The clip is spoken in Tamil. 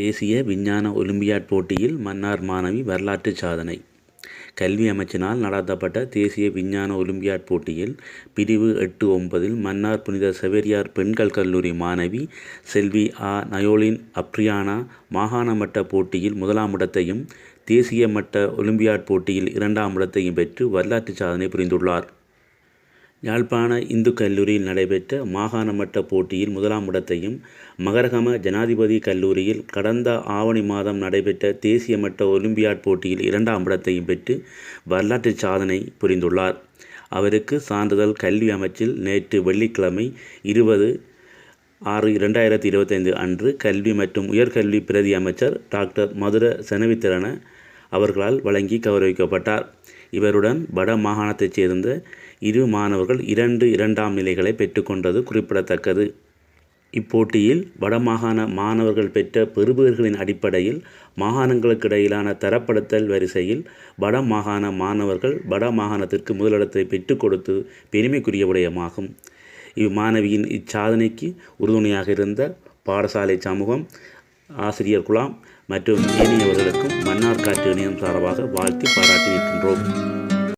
தேசிய விஞ்ஞான ஒலிம்பியாட் போட்டியில் மன்னார் மாணவி வரலாற்று சாதனை. கல்வி அமைச்சினால் நடத்தப்பட்ட தேசிய விஞ்ஞான ஒலிம்பியாட் போட்டியில் பிரிவு எட்டு ஒன்பதில் மன்னார் புனித செவேரியார் பெண்கள் கல்லூரி மாணவி செல்வி ஆ. நயோலின் அப்ரியானா மாகாண மட்ட போட்டியில் முதலாம் இடத்தையும் தேசிய மட்ட ஒலிம்பியாட் போட்டியில் இரண்டாம் இடத்தையும் பெற்று வரலாற்று சாதனை புரிந்துள்ளார். யாழ்ப்பாண இந்து கல்லூரியில் நடைபெற்ற மாகாண மட்ட போட்டியில் முதலாம் இடத்தையும் மகரகம ஜனாதிபதி கல்லூரியில் கடந்த ஆவணி மாதம் நடைபெற்ற தேசிய மட்ட ஒலிம்பியாட் போட்டியில் இரண்டாம் இடத்தையும் பெற்று வரலாற்று சாதனை புரிந்துள்ளார். அவருக்கு சான்றிதழ் கல்வி அமைச்சில் நேற்று வெள்ளிக்கிழமை இருபது ஆறு இரண்டாயிரத்தி இருபத்தைந்து அன்று கல்வி மற்றும் உயர்கல்வி பிரதி அமைச்சர் டாக்டர் மதுர செனவித்திரன அவர்களால் வழங்கி கௌரவிக்கப்பட்டார். இவருடன் வட மாகாணத்தைச் சேர்ந்த இரு மாணவர்கள் இரண்டு இரண்டாம் நிலைகளை பெற்றுக்கொண்டது குறிப்பிடத்தக்கது. இப்போட்டியில் வடமாகாண மாணவர்கள் பெற்ற பெறுபவர்களின் அடிப்படையில் மாகாணங்களுக்கு இடையிலான தரப்படுத்தல் வரிசையில் வடமாகாண மாணவர்கள் வட மாகாணத்திற்கு முதலிடத்தை பெற்றுக் கொடுத்து பெருமைக்குரிய விடயமாகும் இம்மாணவியின் இச்சாதனைக்கு உறுதுணையாக இருந்த பாடசாலை சமூகம் ஆசிரியர் குலாம் மற்றும் ஏனையவர்களுக்கும் மன்னார் காட்டு இணையம் சார்பாக வாழ்த்தி பாராட்டி நிற்கின்றோம்